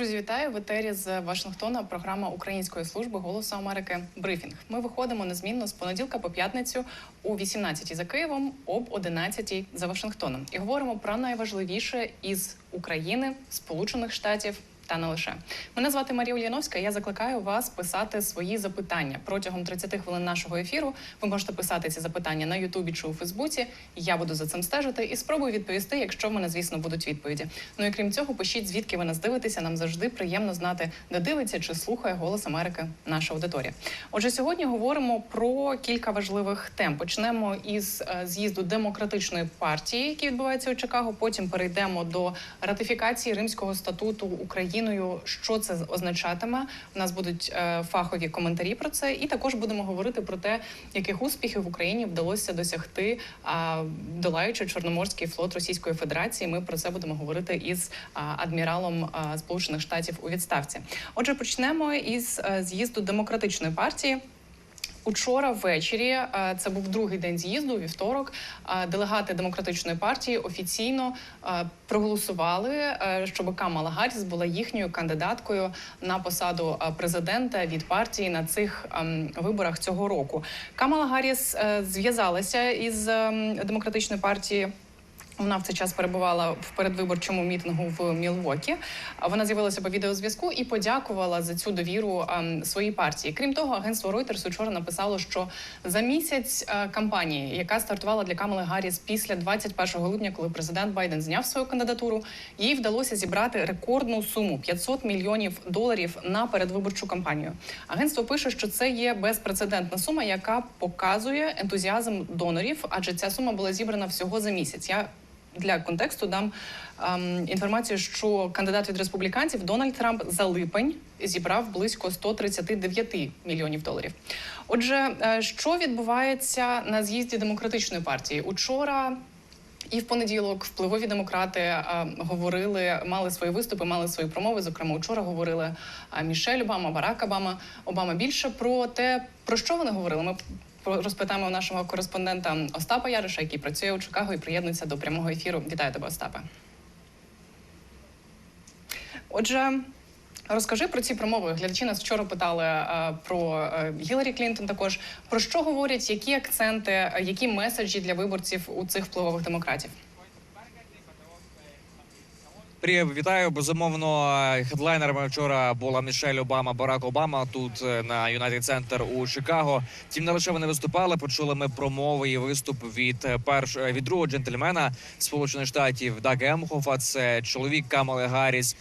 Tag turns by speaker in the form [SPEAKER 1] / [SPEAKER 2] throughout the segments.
[SPEAKER 1] Друзі, вітаю в етері з Вашингтона. Програма Української служби голосу Америки Брифінг. Ми виходимо незмінно з понеділка по п'ятницю у 18 за Києвом, об 11 за Вашингтоном. І говоримо про найважливіше із України, Сполучених Штатів. Та не лише мене звати Марія Ульяновська. Я закликаю вас писати свої запитання протягом 30 хвилин нашого ефіру. Ви можете писати ці запитання на Ютубі чи у Фейсбуці. Я буду за цим стежити і спробую відповісти, якщо в мене, звісно, будуть відповіді. Ну і крім цього, пишіть звідки ви нас дивитеся. Нам завжди приємно знати, де дивиться чи слухає голос Америки наша аудиторія. Отже, сьогодні говоримо про кілька важливих тем. Почнемо із е, з'їзду демократичної партії, який відбувається у Чикаго. Потім перейдемо до ратифікації Римського статуту Україною. Що це означатиме? У нас будуть е, фахові коментарі про це, і також будемо говорити про те, яких успіхів Україні вдалося досягти, долаючи Чорноморський флот Російської Федерації. Ми про це будемо говорити із адміралом Сполучених Штатів у відставці. Отже, почнемо із е, з'їзду демократичної партії. Учора ввечері е, це був другий день з'їзду. Вівторок е, делегати демократичної партії офіційно е, проголосували, щоб Камала Гарріс була їхньою кандидаткою на посаду президента від партії на цих ем, виборах цього року. Камала Гарріс зв'язалася із ем, демократичної партії. Вона в цей час перебувала в передвиборчому мітингу в Мілвокі. Вона з'явилася по відеозв'язку і подякувала за цю довіру ем, своїй партії. Крім того, агентство Reuters вчора написало, що за місяць е, кампанії, яка стартувала для Камали Гарріс після 21 липня, коли президент Байден зняв свою кандидатуру, їй вдалося зібрати рекордну суму 500 мільйонів доларів на передвиборчу кампанію. Агентство пише, що це є безпрецедентна сума, яка показує ентузіазм донорів, адже ця сума була зібрана всього за місяць. Я для контексту дам ем, інформацію, що кандидат від республіканців Дональд Трамп за липень зібрав близько 139 мільйонів доларів. Отже, е, що відбувається на з'їзді демократичної партії? Учора і в понеділок впливові демократи е, говорили, мали свої виступи, мали свої промови. Зокрема, учора говорили е, Мішель Обама, Барак Обама, Обама більше про те, про що вони говорили. Ми розпитаємо у нашого кореспондента Остапа Яриша, який працює у Чикаго і приєднується до прямого ефіру. Вітаю тебе, Остапе. Отже. Розкажи про ці промови. Глядачі нас вчора питали а, про е, Гіларі Клінтон. Також про що говорять, які акценти, е, які меседжі для виборців у цих впливових демократів.
[SPEAKER 2] Привіт, вітаю. Безумовно, хедлайнерами вчора була Мішель Обама, Барак Обама тут е, на Юнайтед Центр у Чикаго. Втім, не лише вони виступали. Почули ми промови і виступ від е, перш е, від другого джентльмена Сполучених Штатів Дага Емхофа. Це чоловік Камали Гарріс.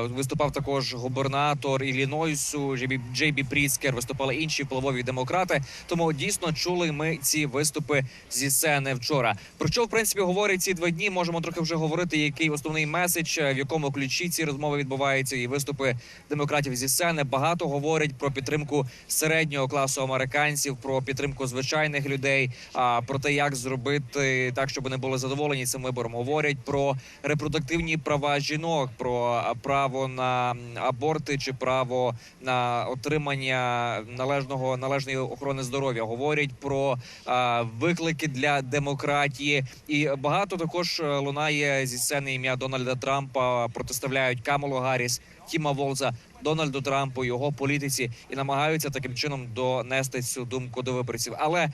[SPEAKER 2] Виступав також губернатор Іллінойсу Джейбі Джейбі Пріцкер. Виступали інші впливові демократи. Тому дійсно чули ми ці виступи зі сцени вчора. Про що в принципі говорять ці два дні? Можемо трохи вже говорити, який основний меседж, е, в якому ключі ці розмови відбуваються, і виступи демократів зі сцени багато говорять про підтримку середнього класу американців, про підтримку звичайних людей, а про те, як зробити так, щоб вони були задоволені цим вибором. Говорять про репродуктивні права жінок, про право на аборти чи право на отримання належного належної охорони здоров'я. Говорять про а, виклики для демократії, і багато також е, лунає зі сцени ім'я Дональда Трампа. Протиставляють Камалу Гарріс, Тіма Волза, Дональду Трампу, його політиці і намагаються таким чином донести цю думку до виборців. Але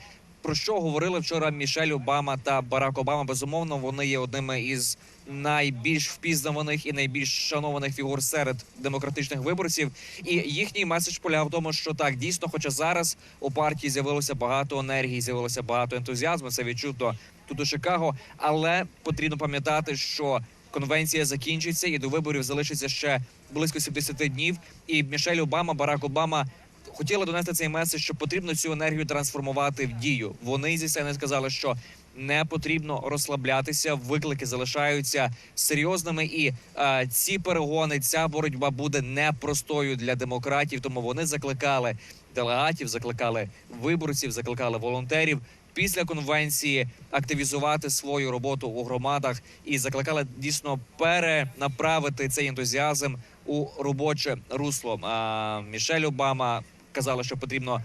[SPEAKER 2] про що говорили вчора Мішель Обама та Барак Обама? Безумовно, вони є одними із найбільш впізнаваних і найбільш шанованих фігур серед демократичних виборців. І їхній меседж полягав в тому, що так дійсно, хоча зараз у партії з'явилося багато енергії, з'явилося багато ентузіазму. Це відчуто тут у Чикаго, але потрібно пам'ятати, що конвенція закінчиться і до виборів залишиться ще близько 70 днів. І Мішель Обама, Барак Обама хотіли донести цей меседж, що потрібно цю енергію трансформувати в дію. Вони зі сцени сказали, що не потрібно розслаблятися. Виклики залишаються серйозними, і е, ці перегони, ця боротьба буде непростою для демократів. Тому вони закликали делегатів, закликали виборців, закликали волонтерів. Після конвенції активізувати свою роботу у громадах і закликали дійсно перенаправити цей ентузіазм у робоче русло. А Мішель Обама казала, що потрібно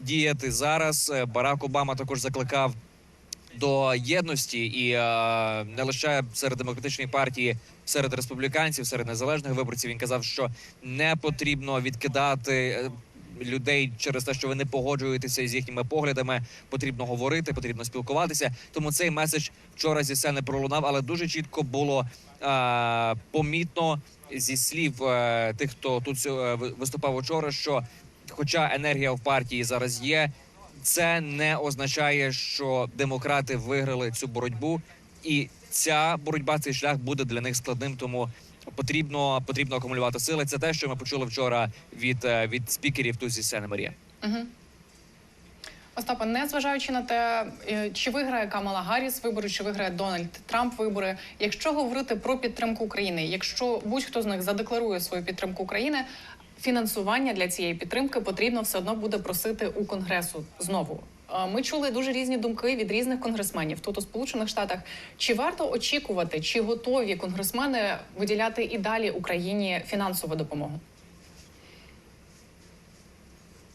[SPEAKER 2] діяти зараз. Барак Обама також закликав до єдності, і е, не лише серед демократичної партії, серед республіканців, серед незалежних виборців. Він казав, що не потрібно відкидати. Людей через те, що ви не погоджуєтеся з їхніми поглядами, потрібно говорити, потрібно спілкуватися. Тому цей меседж вчора зі сцени пролунав, але дуже чітко було е, помітно зі слів е, тих, хто тут е, виступав учора, що хоча енергія в партії зараз є, це не означає, що демократи виграли цю боротьбу, і ця боротьба, цей шлях буде для них складним. Тому потрібно потрібно акумулювати сили. Це те, що ми почули вчора від, е, від спікерів тут зі сцени Марія.
[SPEAKER 1] Угу. Остапа, незважаючи на те, е, чи виграє Камала Гарріс вибори, чи виграє Дональд Трамп вибори. Якщо говорити про підтримку України, якщо будь-хто з них задекларує свою підтримку України, фінансування для цієї підтримки потрібно все одно буде просити у конгресу знову. Ми чули дуже різні думки від різних конгресменів тут у Сполучених Штатах. Чи варто очікувати, чи готові конгресмени виділяти і далі Україні фінансову допомогу?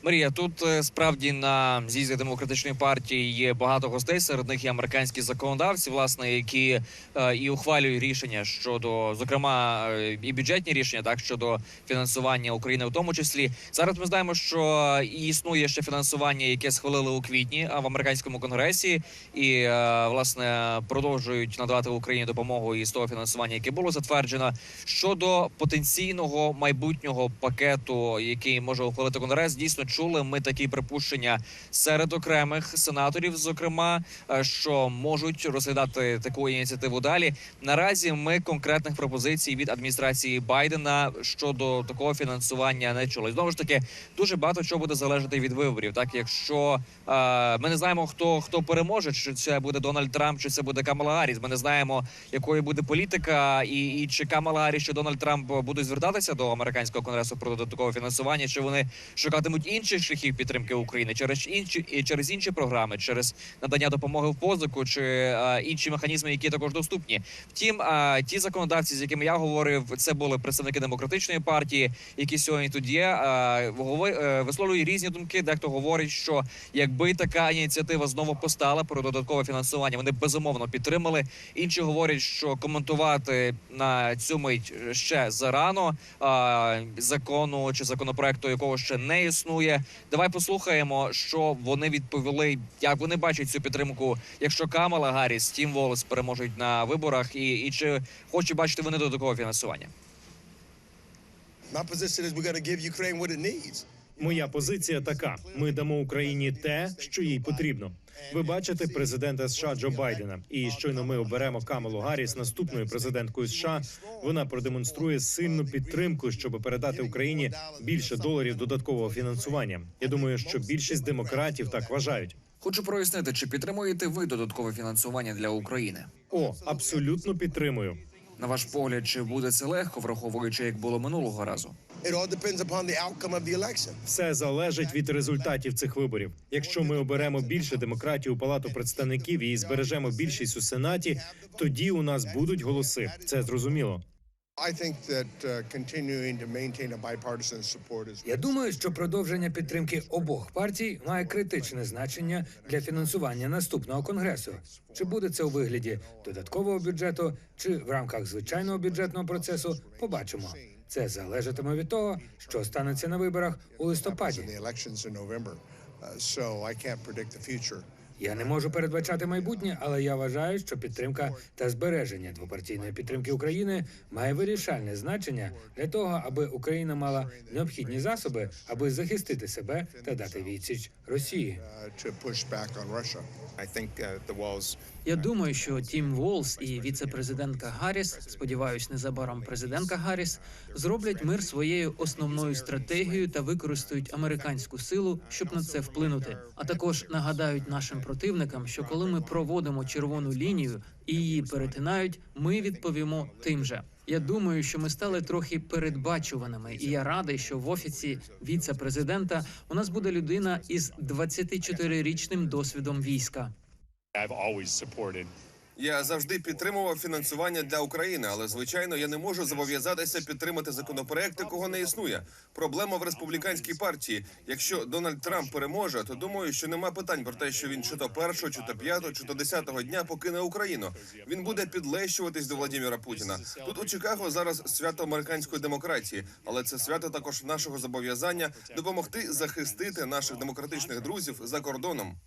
[SPEAKER 2] Марія, тут е, справді на з'їзді демократичної партії є багато гостей. Серед них є американські законодавці, власне, які е, і ухвалюють рішення щодо, зокрема, е, і бюджетні рішення, так щодо фінансування України, в тому числі зараз. Ми знаємо, що існує ще фінансування, яке схвалили у квітні в американському конгресі, і е, власне продовжують надавати Україні допомогу із того фінансування, яке було затверджено щодо потенційного майбутнього пакету, який може ухвалити конгрес. Дійсно чули ми такі припущення серед окремих сенаторів, зокрема, е, що можуть розглядати таку ініціативу далі. Наразі ми конкретних пропозицій від адміністрації Байдена щодо такого фінансування не чули. Знову ж таки, дуже багато чого буде залежати від виборів. Так, якщо е, ми не знаємо, хто хто переможе, чи це буде Дональд Трамп, чи це буде Камала Гарріс. Ми не знаємо, якою буде політика, і, і чи Камала Гарріс, чи Дональд Трамп будуть звертатися до американського конгресу про додаткове фінансування, чи вони шукатимуть інших шляхів підтримки України через інші через інші програми, через надання допомоги в позику, чи е, інші механізми, які також доступні. Втім, е, ті законодавці, з якими я говорив, це були представники демократичної партії, які сьогодні тут є. говор- е, висловлюють різні думки. Дехто говорить, що якби така ініціатива знову постала про додаткове фінансування, вони безумовно підтримали. Інші говорять, що коментувати на цю мить ще зарано а, закону чи законопроекту, якого ще не існує. Давай послухаємо, що вони відповіли, як вони бачать цю підтримку, якщо Камала Гарріс, Тім Волес переможуть на виборах, і, і чи хочуть бачити вони додаткове фінансування.
[SPEAKER 3] My position is we're going give Ukraine what it needs.
[SPEAKER 4] Моя позиція така: ми дамо Україні те, що їй потрібно. Ви бачите президента США Джо Байдена, і щойно ми оберемо Камалу Гарріс наступною президенткою США. Вона продемонструє сильну підтримку, щоб передати Україні більше доларів додаткового фінансування. Я думаю, що більшість демократів так вважають.
[SPEAKER 2] Хочу прояснити, чи підтримуєте ви додаткове фінансування для України?
[SPEAKER 4] О, абсолютно підтримую.
[SPEAKER 2] На ваш погляд, чи буде це легко, враховуючи як було минулого разу?
[SPEAKER 3] It all depends upon the outcome of the election.
[SPEAKER 4] Все залежить від результатів цих виборів. Якщо ми оберемо більше демократів у палату представників і збережемо більшість у сенаті, тоді у нас будуть голоси. Це зрозуміло.
[SPEAKER 3] I think that uh, continuing to maintain a bipartisan support is.
[SPEAKER 5] Я думаю, що продовження підтримки обох партій має критичне значення для фінансування наступного конгресу. Чи буде це у вигляді додаткового бюджету, чи в рамках звичайного бюджетного процесу, побачимо. Це залежатиме від того, що станеться на виборах у листопаді.
[SPEAKER 3] Uh.
[SPEAKER 5] Я не можу передбачати майбутнє, але я вважаю, що підтримка та збереження двопартійної підтримки України має вирішальне значення для того, аби Україна мала необхідні засоби, аби захистити себе та дати відсіч Росії.
[SPEAKER 6] Я думаю, що Тім Волс і віце-президентка Гарріс, сподіваюсь, незабаром президентка Гарріс, зроблять мир своєю основною стратегією та використають американську силу, щоб на це вплинути. А також нагадають нашим противникам, що коли ми проводимо червону лінію і її перетинають, ми відповімо тим же. Я думаю, що ми стали трохи передбачуваними, і я радий, що в офісі віце-президента у нас буде людина із 24-річним досвідом війська.
[SPEAKER 7] Я завжди підтримував фінансування для України, але звичайно я не можу зобов'язатися підтримати законопроект, якого не існує. Проблема в республіканській партії. Якщо Дональд Трамп переможе, то думаю, що нема питань про те, що він чи то першого, чи то п'ятого, чи то десятого дня покине Україну. Він буде підлещуватись до Владимира Путіна. Тут у Чикаго зараз свято американської демократії, але це свято також нашого зобов'язання допомогти захистити наших демократичних друзів за кордоном.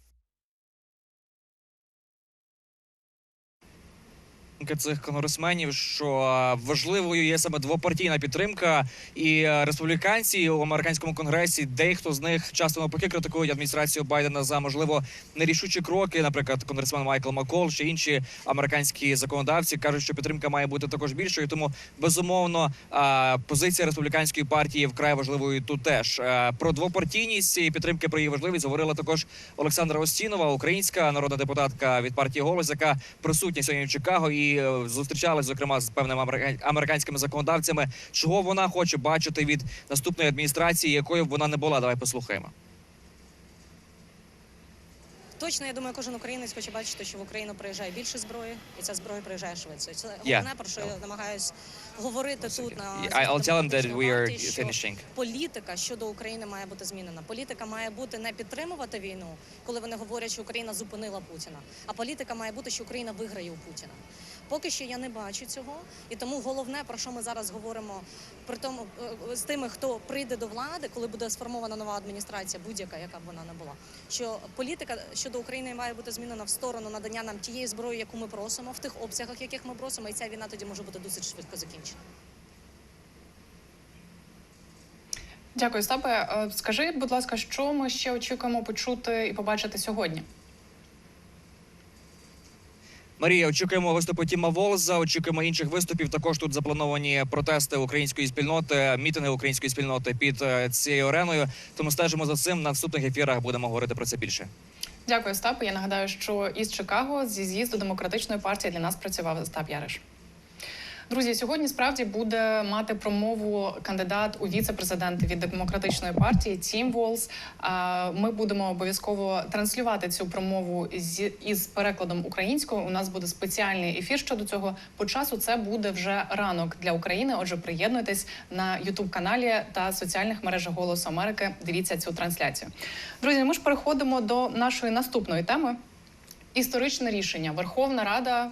[SPEAKER 2] Цих конгресменів, що важливою є саме двопартійна підтримка, і е, республіканці у американському конгресі, дехто з них часто навпаки критикують адміністрацію Байдена за можливо нерішучі кроки. Наприклад, конгресмен Майкл Макол чи інші американські законодавці кажуть, що підтримка має бути також більшою. Тому безумовно е, позиція республіканської партії вкрай важливою тут теж Е, про двопартійність цієї підтримки про її важливість говорила також Олександра Остінова, українська народна депутатка від партії голос, яка присутня сьогодні в Чикаго і е, зустрічалась зокрема з певними америка- американськими законодавцями. Чого вона хоче бачити від наступної адміністрації, якою б вона не була. Давай послухаємо.
[SPEAKER 8] Точно, я думаю, кожен українець хоче бачити, що в Україну приїжджає більше зброї, і ця зброя приїжджає швидше. Це
[SPEAKER 2] Yeah.
[SPEAKER 8] головне, про що я намагаюсь говорити тут на
[SPEAKER 2] I'll tell them that we are finishing.
[SPEAKER 8] Політика щодо України має бути змінена. Політика має бути не підтримувати війну, коли вони говорять, що Україна зупинила Путіна. А політика має бути, що Україна виграє у Путіна. Поки що я не бачу цього, і тому головне про що ми зараз говоримо при тому е, з тими, хто прийде до влади, коли буде сформована нова адміністрація, будь-яка, яка б вона не була. Що політика щодо України має бути змінена в сторону надання нам тієї зброї, яку ми просимо, в тих обсягах, яких ми просимо, і ця війна тоді може бути досить швидко закінчена.
[SPEAKER 1] Дякую, Стапе. Е, Скажи, будь ласка, що ми ще очікуємо почути і побачити сьогодні?
[SPEAKER 2] Марія, очікуємо виступу Тіма Волза, очікуємо інших виступів. Також тут заплановані протести української спільноти, мітинги української спільноти під е, цією ареною. Тому стежимо за цим. На наступних ефірах будемо говорити про це більше.
[SPEAKER 1] Дякую, Стапе. Я нагадаю, що із Чикаго зі з'їзду демократичної партії для нас працював Стап Яриш. Друзі, сьогодні справді буде мати промову кандидат у віце-президенти від демократичної партії Тім Волс. Ми будемо обов'язково транслювати цю промову із перекладом українською. У нас буде спеціальний ефір щодо цього. По часу це буде вже ранок для України. Отже, приєднуйтесь на Ютуб каналі та соціальних мережах Голосу Америки. Дивіться цю трансляцію. Друзі, ми ж переходимо до нашої наступної теми. Історичне рішення Верховна Рада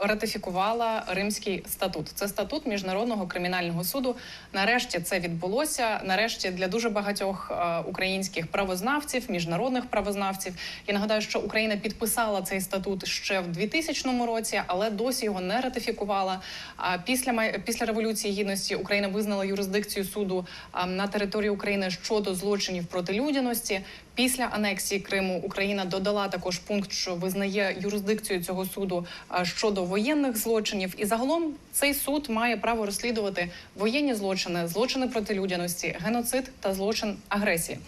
[SPEAKER 1] ратифікувала Римський статут. Це статут міжнародного кримінального суду. Нарешті це відбулося. Нарешті для дуже багатьох е, українських правознавців, міжнародних правознавців. Я нагадаю, що Україна підписала цей статут ще в 2000 році, але досі його не ратифікувала. А після після революції гідності Україна визнала юрисдикцію суду на території України щодо злочинів проти людяності. Після анексії Криму Україна додала також пункт, що визнає юрисдикцію цього суду щодо воєнних злочинів. І загалом цей суд має право розслідувати воєнні злочини, злочини проти людяності, геноцид та злочин агресії.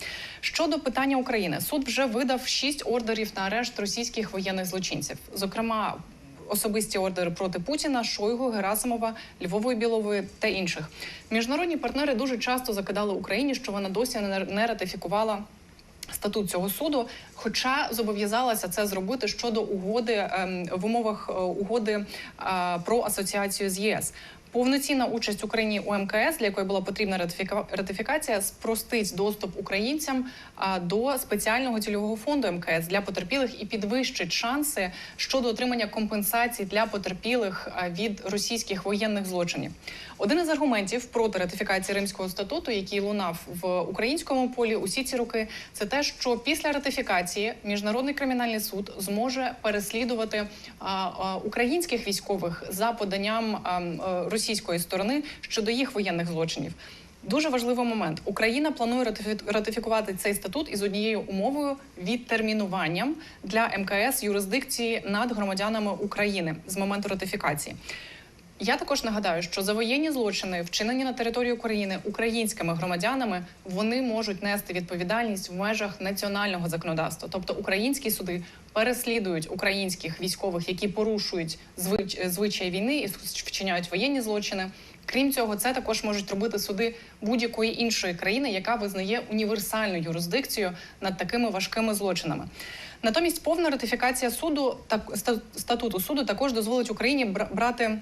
[SPEAKER 1] Щодо питання України, суд вже видав шість ордерів на арешт російських воєнних злочинців, зокрема. Особисті ордери проти Путіна, Шойгу, Герасимова, Львової Білової та інших міжнародні партнери дуже часто закидали Україні, що вона досі не ратифікувала статут цього суду, хоча зобов'язалася це зробити щодо угоди ем, в умовах е, угоди е, про асоціацію з ЄС. Повноцінна участь Україні у МКС, для якої була потрібна ратифіка- ратифікація, спростить доступ українцям до спеціального цільового фонду МКС для потерпілих і підвищить шанси щодо отримання компенсацій для потерпілих від російських воєнних злочинів. Один із аргументів проти ратифікації Римського статуту, який лунав в українському полі усі ці роки, це те, що після ратифікації міжнародний кримінальний суд зможе переслідувати українських військових за поданням е, російської сторони щодо їх воєнних злочинів. Дуже важливий момент. Україна планує ратифікувати цей статут із однією умовою відтермінуванням для МКС юрисдикції над громадянами України з моменту ратифікації. Я також нагадаю, що за воєнні злочини, вчинені на території України українськими громадянами, вони можуть нести відповідальність в межах національного законодавства. Тобто українські суди переслідують українських військових, які порушують звич... звичай війни і вчиняють воєнні злочини. Крім цього, це також можуть робити суди будь-якої іншої країни, яка визнає універсальну юрисдикцію над такими важкими злочинами. Натомість повна ратифікація суду та ста- статуту суду також дозволить Україні бра- брати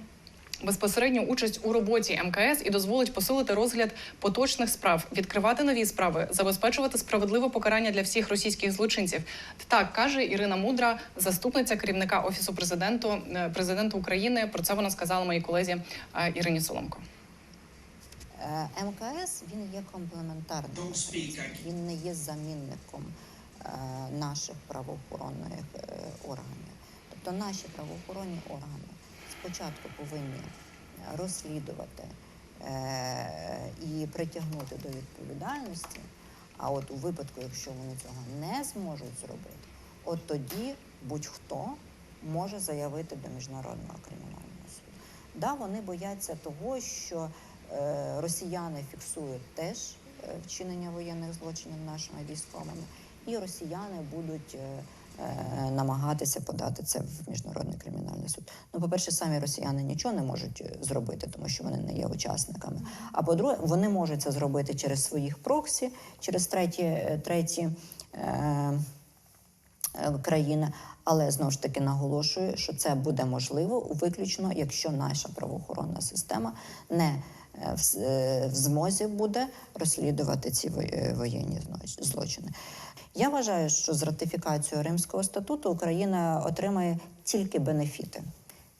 [SPEAKER 1] безпосередню участь у роботі МКС і дозволить посилити розгляд поточних справ, відкривати нові справи, забезпечувати справедливе покарання для всіх російських злочинців. Так каже Ірина Мудра, заступниця керівника офісу президенту е, президента України. Про це вона сказала моїй колезі е, Ірині Соломко.
[SPEAKER 9] Е, МКС він є комплементарним, він не є замінником наших правоохоронних органів. Тобто наші правоохоронні органи спочатку повинні розслідувати е, і притягнути до відповідальності. А от у випадку, якщо вони цього не зможуть зробити, от тоді будь-хто може заявити до міжнародного кримінального суду. Да, вони бояться того, що е, росіяни фіксують теж е, вчинення воєнних злочинів нашими військовими, і росіяни будуть е, е, намагатися подати це в міжнародний кримінальний суд. Ну, по-перше, самі росіяни нічого не можуть е, зробити, тому що вони не є учасниками. А по-друге, вони можуть це зробити через своїх проксі, через треті, е, треті е, е, країни. Але знову ж таки наголошую, що це буде можливо виключно, якщо наша правоохоронна система не е, в, е, змозі буде розслідувати ці е, воєнні злочини. Я вважаю, що з ратифікацією Римського статуту Україна отримає тільки бенефіти.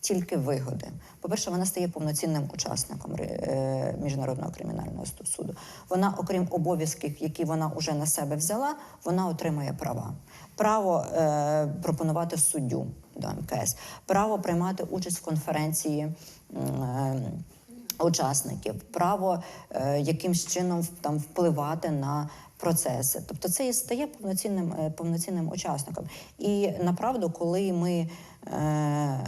[SPEAKER 9] Тільки вигоди. По-перше, вона стає повноцінним учасником е, міжнародного кримінального суду. Вона, окрім обов'язків, які вона вже на себе взяла, вона отримає права. Право е, пропонувати суддю до МКС, право приймати участь в конференції. е, Учасників, право е, якимсь чином там впливати на процеси. Тобто це і стає повноцінним, е, повноцінним учасником. І направду, коли ми е,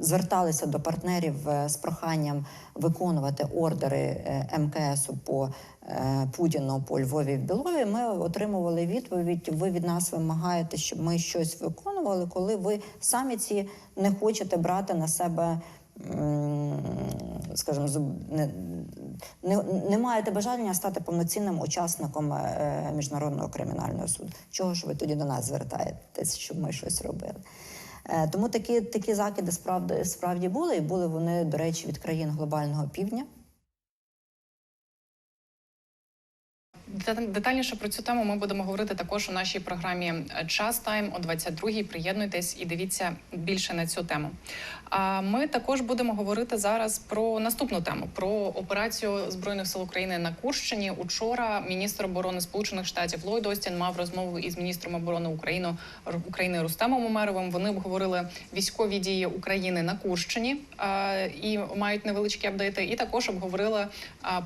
[SPEAKER 9] зверталися до партнерів е, з проханням виконувати ордери е, МКСу по е, Путіну по Львові в Білові, ми отримували відповідь: ви від нас вимагаєте, щоб ми щось виконували, коли ви самі ці не хочете брати на себе. Скажімо, не, не, не маєте бажання стати повноцінним учасником е, міжнародного кримінального суду. Чого ж ви тоді до нас звертаєтесь, щоб ми щось робили? Е, Тому такі, такі закиди справді, справді були, і були вони, до речі, від країн глобального півдня.
[SPEAKER 1] Детальніше про цю тему ми будемо говорити також у нашій програмі Час Тайм о 22-й. Приєднуйтесь і дивіться більше на цю тему. А ми також будемо говорити зараз про наступну тему: про операцію збройних сил України на Курщині. Учора міністр оборони Сполучених Штатів Ллойд Остін мав розмову із міністром оборони України України Рустемом Умеровим. Вони обговорили військові дії України на Курщині і мають невеличкі апдейти. І також обговорили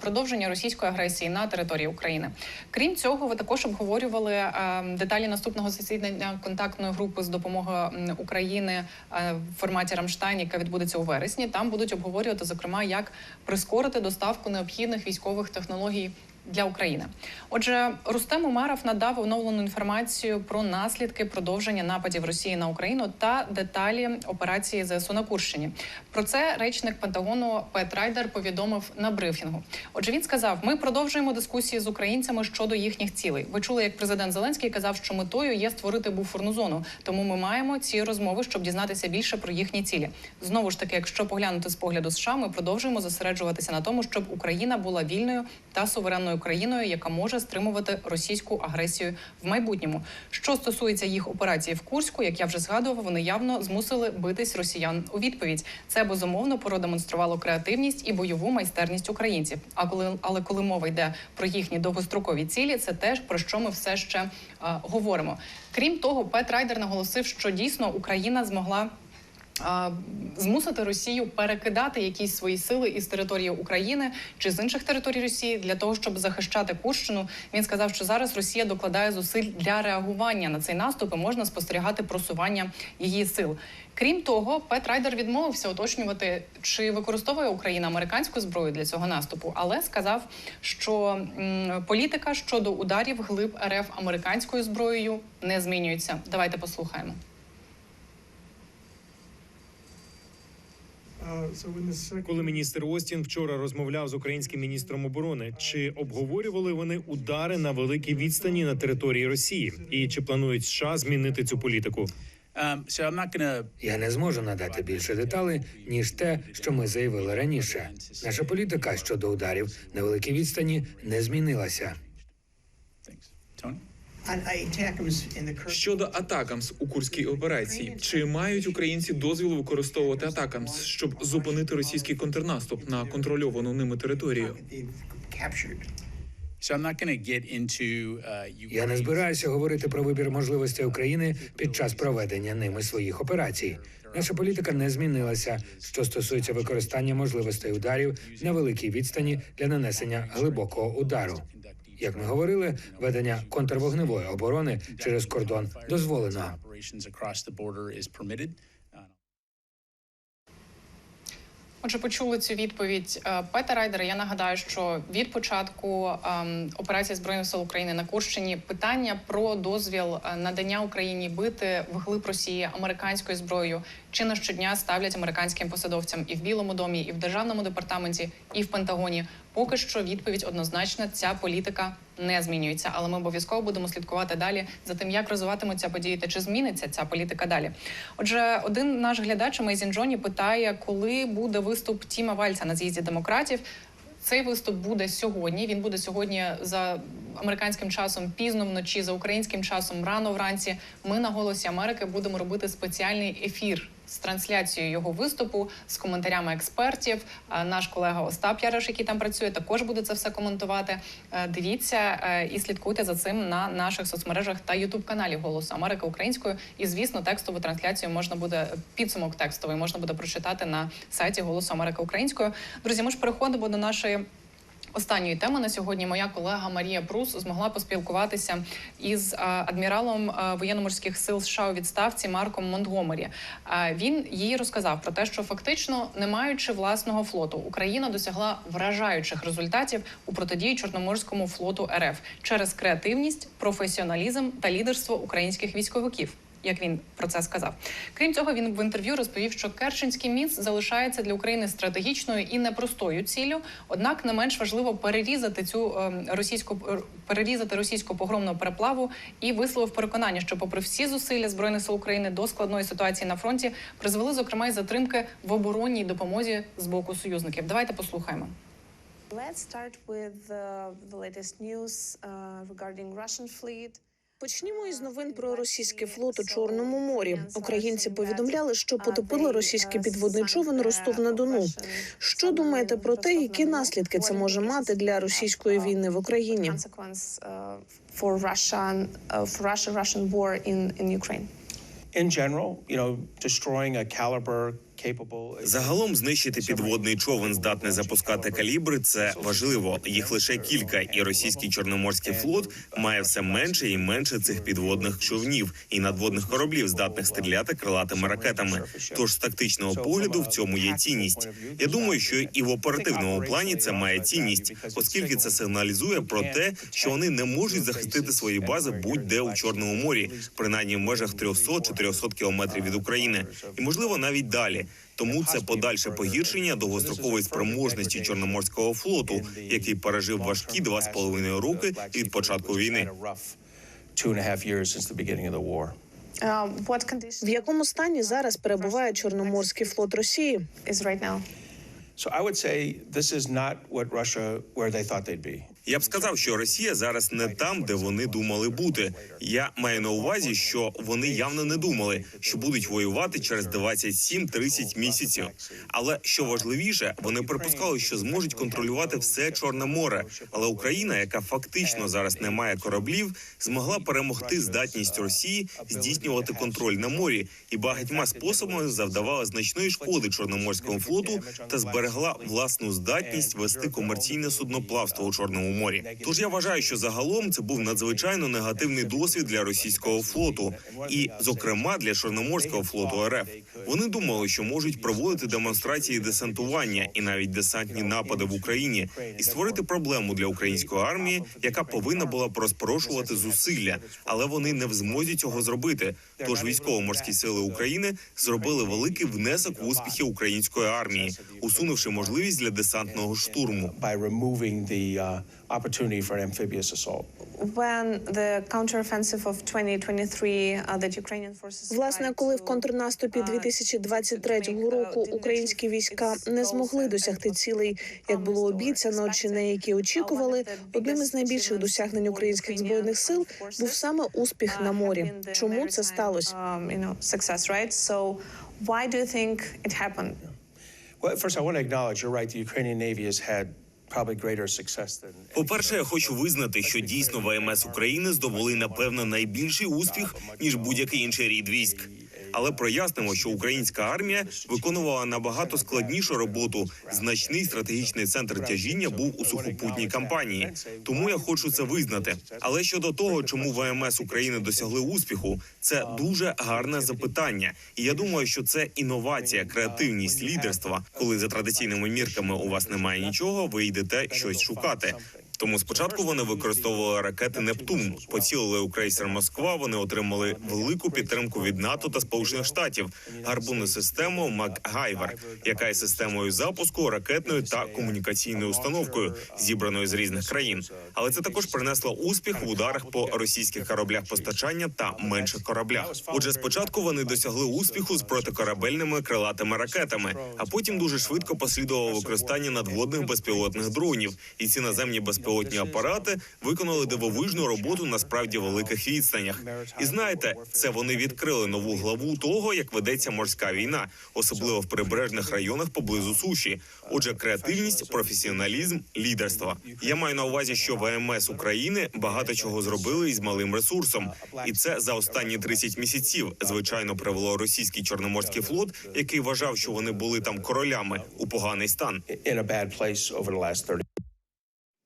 [SPEAKER 1] продовження російської агресії на території України. Крім цього, ви також обговорювали деталі наступного засідання контактної групи з допомоги України в форматі Рамштайн, яка відбудеться у вересні. Там будуть обговорювати зокрема, як прискорити доставку необхідних військових технологій. Для України, отже, Рустем Умаров надав оновлену інформацію про наслідки продовження нападів Росії на Україну та деталі операції ЗСУ на Курщині. Про це речник Пентагону Пет Райдер повідомив на брифінгу. Отже, він сказав: ми продовжуємо дискусії з українцями щодо їхніх цілей. Ви чули, як президент Зеленський казав, що метою є створити буферну зону. Тому ми маємо ці розмови, щоб дізнатися більше про їхні цілі. Знову ж таки, якщо поглянути з погляду США, ми продовжуємо зосереджуватися на тому, щоб Україна була вільною та суверенною країною, яка може стримувати російську агресію в майбутньому. Що стосується їх операції в Курську, як я вже згадував, вони явно змусили битись росіян у відповідь. Це безумовно продемонструвало креативність і бойову майстерність українців. А коли але коли мова йде про їхні довгострокові цілі, це теж про що ми все ще е, говоримо. Крім того, Пет Райдер наголосив, що дійсно Україна змогла а, змусити Росію перекидати якісь свої сили із території України чи з інших територій Росії для того, щоб захищати Курщину. Він сказав, що зараз Росія докладає зусиль для реагування на цей наступ і можна спостерігати просування її сил. Крім того, Пет Райдер відмовився уточнювати, чи використовує Україна американську зброю для цього наступу, але сказав, що політика щодо ударів глиб РФ американською зброєю не змінюється. Давайте послухаємо.
[SPEAKER 4] Коли міністр Остін вчора розмовляв з українським міністром оборони, чи обговорювали вони удари на великій відстані на території Росії, і чи планують США змінити цю політику?
[SPEAKER 5] Я не зможу надати більше деталей ніж те, що ми заявили раніше. Наша політика щодо ударів на великій відстані не змінилася.
[SPEAKER 10] Щодо атакамс у курській операції, чи мають українці дозвіл використовувати атакамс, щоб зупинити російський контрнаступ на контрольовану ними територію?
[SPEAKER 5] Я не збираюся говорити про вибір можливостей України під час проведення ними своїх операцій. Наша політика не змінилася, що стосується використання можливостей ударів на великій відстані для нанесення глибокого удару. Як ми говорили, ведення контрвогневої оборони через кордон дозволено.
[SPEAKER 1] Отже, почули цю відповідь е, Пета Райдера. Я нагадаю, що від початку ем, операції збройних сил України на Курщині питання про дозвіл е, надання Україні бити вглиб Росії американською зброєю чи не щодня ставлять американським посадовцям і в Білому домі, і в державному департаменті, і в Пентагоні. Поки що відповідь однозначна. Ця політика не змінюється, але ми обов'язково будемо слідкувати далі за тим, як розвиватимуться події та чи зміниться ця політика далі. Отже, один наш глядач Мейзін Джоні питає, коли буде виступ Тіма Вальца на з'їзді демократів. Цей виступ буде сьогодні. Він буде сьогодні за американським часом пізно вночі, за українським часом рано вранці. Ми на голосі Америки будемо робити спеціальний ефір з трансляцією його виступу, з коментарями експертів. Наш колега Остап Яриш, який там працює, також буде це все коментувати. Е, Дивіться е, і слідкуйте за цим на наших соцмережах та ютуб каналі Голосу Америки українською. І звісно, текстову трансляцію можна буде підсумок текстовий можна буде прочитати на сайті Голосу Америки українською. Друзі, ми ж переходимо до нашої. Останньої теми на сьогодні моя колега Марія Прус змогла поспілкуватися із адміралом воєнно-морських сил США у відставці Марком Монтгомері. Він їй розказав про те, що фактично, не маючи власного флоту, Україна досягла вражаючих результатів у протидії Чорноморському флоту РФ через креативність, професіоналізм та лідерство українських військовиків як він про це сказав. Крім цього, він в інтерв'ю розповів, що Керченський міст залишається для України стратегічною і непростою ціллю. Однак не менш важливо перерізати цю ем, російську перерізати російську погромну переплаву і висловив переконання, що, попри всі зусилля збройних сил України до складної ситуації на фронті, призвели зокрема й затримки в оборонній допомозі з боку союзників. Давайте послухаємо.
[SPEAKER 11] Let's start with uh, the latest news uh, regarding Russian fleet.
[SPEAKER 12] Почнімо із новин про російський флот у Чорному морі. Українці повідомляли, що потопили російський підводний човен Ростов на Дону. Що думаєте про те, які наслідки це може мати для російської війни в Україні?
[SPEAKER 11] In
[SPEAKER 13] general, you know, destroying a caliber.
[SPEAKER 14] Загалом знищити підводний човен, здатний запускати калібри, це важливо. Їх лише кілька, і російський чорноморський флот має все менше і менше цих підводних човнів і надводних кораблів, здатних стріляти крилатими ракетами. Тож з тактичного погляду в цьому є цінність. Я думаю, що і в оперативному плані це має цінність, оскільки це сигналізує про те, що вони не можуть захистити свої бази будь-де у чорному морі, принаймні в межах 300-400 кілометрів від України, і можливо навіть далі. Тому це подальше погіршення довгострокової спроможності чорноморського флоту, який пережив важкі два з половиною роки від початку війни.
[SPEAKER 12] В якому стані зараз перебуває Чорноморський флот Росії?
[SPEAKER 13] So I would say this is not what Russia where they thought they'd be.
[SPEAKER 14] Я б сказав, що Росія зараз не там, де вони думали бути. Я маю на увазі, що вони явно не думали, що будуть воювати через 27-30 місяців. Але що важливіше, вони припускали, що зможуть контролювати все Чорне море. Але Україна, яка фактично зараз не має кораблів, змогла перемогти здатність Росії здійснювати контроль на морі і багатьма способами завдавала значної шкоди чорноморському флоту та зберегла власну здатність вести комерційне судноплавство у чорному морі. Тож я вважаю, що загалом це був надзвичайно негативний досвід для російського флоту, і, зокрема, для Чорноморського флоту РФ. Вони думали, що можуть проводити демонстрації десантування і навіть десантні напади в Україні і створити проблему для української армії, яка повинна була б розпорошувати зусилля, але вони не в змозі цього зробити. Тож військово-морські сили України зробили великий внесок в успіхи української армії, усунувши можливість для десантного штурму.
[SPEAKER 13] Uh, opportunity for an amphibious assault.
[SPEAKER 11] When the counteroffensive of 2023 uh, that Ukrainian forces
[SPEAKER 12] Власне, коли в контрнаступі 2023 року українські війська не змогли досягти цілей, як було обіцяно, чи на які очікували, одним із найбільших досягнень українських збройних сил був саме успіх на морі. Чому це сталося?
[SPEAKER 11] um, you know, success, right? So why do you think it happened?
[SPEAKER 13] Well, first, I want to acknowledge you're right. The Ukrainian Navy has had success.
[SPEAKER 14] По-перше, я хочу визнати, що дійсно ВМС України здобули напевно найбільший успіх ніж будь-який інший рід військ. Але прояснимо, що українська армія виконувала набагато складнішу роботу. Значний стратегічний центр тяжіння був у сухопутній кампанії. Тому я хочу це визнати. Але щодо того, чому ВМС України досягли успіху, це дуже гарне запитання. І я думаю, що це інновація, креативність, лідерства. Коли за традиційними мірками у вас немає нічого, ви йдете щось шукати. Тому спочатку вони використовували ракети Нептун, поцілили у крейсер Москва. Вони отримали велику підтримку від НАТО та Сполучених Штатів, гарбунну систему МакГайвер, яка є системою запуску, ракетною та комунікаційною установкою, зібраною з різних країн. Але це також принесло успіх в ударах по російських кораблях постачання та менших кораблях. Отже, спочатку вони досягли успіху з протикорабельними крилатими ракетами, а потім дуже швидко послідувало використання надводних безпілотних дронів, і ці наземні безпілотні апарати виконали дивовижну роботу на справді великих відстанях. І знаєте, це вони відкрили нову главу того, як ведеться морська війна, особливо в прибережних районах поблизу суші. Отже, креативність, професіоналізм, лідерство. Я маю на увазі, що ВМС України багато чого зробили із малим ресурсом, і це за останні 30 місяців. Звичайно, привело російський чорноморський флот, який вважав, що вони були там королями у поганий стан.
[SPEAKER 13] in a bad place over the last 30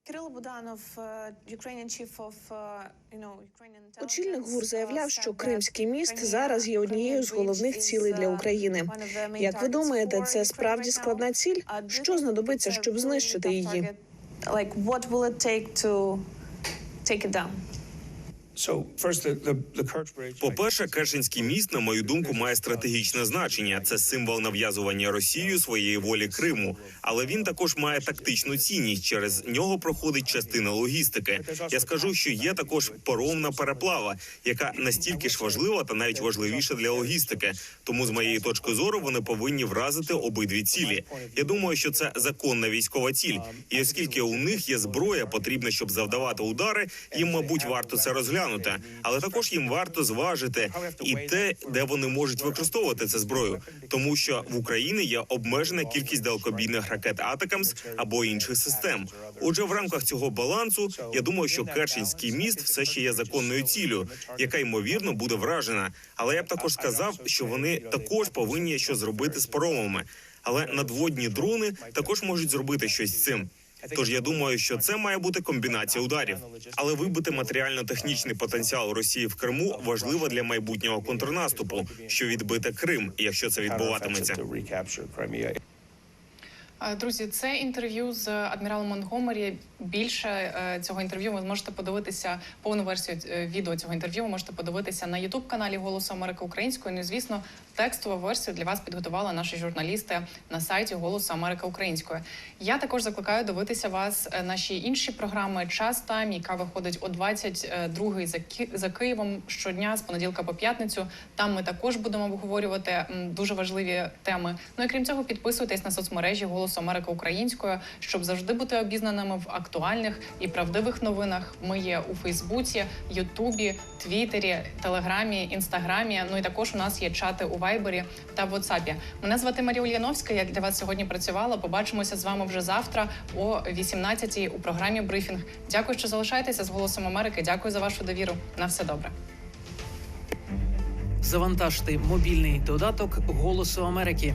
[SPEAKER 11] Кирило Буданов, uh, Ukrainian chief of, uh, you know, Ukrainian
[SPEAKER 12] Очільник ГУР заявляв,
[SPEAKER 11] uh,
[SPEAKER 12] що Кримський міст зараз є однією з головних цілей для
[SPEAKER 11] uh,
[SPEAKER 12] України. Як ви думаєте, це справді складна ціль?
[SPEAKER 11] Uh,
[SPEAKER 12] Що знадобиться, щоб знищити її?
[SPEAKER 11] Like, what will it take to take it down?
[SPEAKER 13] Bridge.
[SPEAKER 14] По-перше, Керченський міст, на мою думку, має стратегічне значення. Це символ нав'язування Росією своєї волі Криму. Але він також має тактичну цінність. Через нього проходить частина логістики. Я скажу, що є також паромна переплава, яка настільки ж важлива та навіть важливіша для логістики. Тому, з моєї точки зору, вони повинні вразити обидві цілі. Я думаю, що це законна військова ціль. І оскільки у них є зброя, потрібна, щоб завдавати удари, їм, мабуть, варто це розглянути. Але також їм варто зважити і те, де вони можуть використовувати цю зброю, тому що в Україні є обмежена кількість далекобійних ракет Атакамс або інших систем. Отже, в рамках цього балансу я думаю, що Керченський міст все ще є законною ціллю, яка ймовірно буде вражена. Але я б також сказав, що вони також повинні що зробити з паромами. Але надводні дрони також можуть зробити щось з цим. Тож я думаю, що це має бути комбінація ударів, але вибити матеріально-технічний потенціал Росії в Криму важливо для майбутнього контрнаступу, що відбити Крим, якщо це відбуватиметься.
[SPEAKER 1] Е, Друзі, це інтерв'ю з адміралом Монгомері. Більше е, цього інтерв'ю ви зможете подивитися повну версію е, відео цього інтерв'ю. Ви можете подивитися на Ютуб каналі Голосу Америки Українською. Ну і звісно, текстову версію для вас підготували наші журналісти на сайті Голосу Америка Українською. Я також закликаю дивитися вас е, наші інші програми Час Тайм, яка виходить о 22 за Ки- Києвом щодня з понеділка по п'ятницю. Там ми також будемо обговорювати дуже важливі теми. Ну і крім цього, підписуйтесь на соцмережі Голосу Америка Українською, щоб завжди бути обізнаними в актуальних і правдивих новинах. Ми є у Фейсбуці, Ютубі, Твіттері, Телеграмі, Інстаграмі. Ну і також у нас є чати у Вайбері та в WhatsApp. Мене звати Марія Ульяновська. Я для вас сьогодні працювала. Побачимося з вами вже завтра о 18-й у програмі Брифінг. Дякую, що залишаєтеся з голосом Америки. Дякую за вашу довіру. На все добре.
[SPEAKER 6] Завантажте мобільний додаток Голосу Америки.